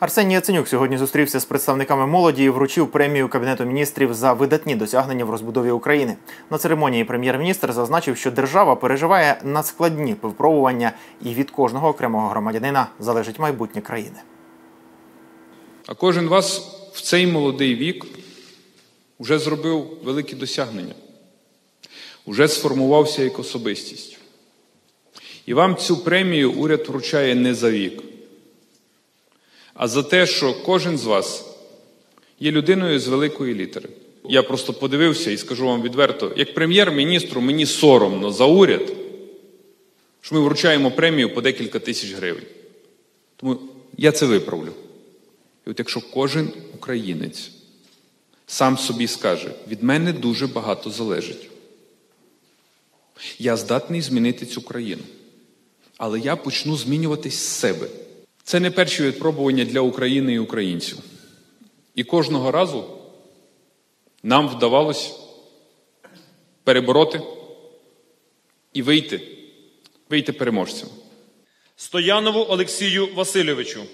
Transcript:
Арсеній Яценюк сьогодні зустрівся з представниками молоді і вручив премію Кабінету міністрів за видатні досягнення в розбудові України. На церемонії прем'єр-міністр зазначив, що держава переживає надскладні випробування, і від кожного окремого громадянина залежить майбутнє країни. А кожен вас в цей молодий вік вже зробив великі досягнення, вже сформувався як особистість. І вам цю премію уряд вручає не за вік, а за те, що кожен з вас є людиною з великої літери. Я просто подивився і скажу вам відверто, як прем'єр-міністру мені соромно за уряд, що ми вручаємо премію по декілька тисяч гривень. Тому я це виправлю. І от якщо кожен українець сам собі скаже, від мене дуже багато залежить. Я здатний змінити цю країну. Але я почну змінюватись з себе. Це не перші випробування для України і українців. І кожного разу нам вдавалось перебороти і вийти, вийти переможцем. Стоянову Олексію Васильовичу,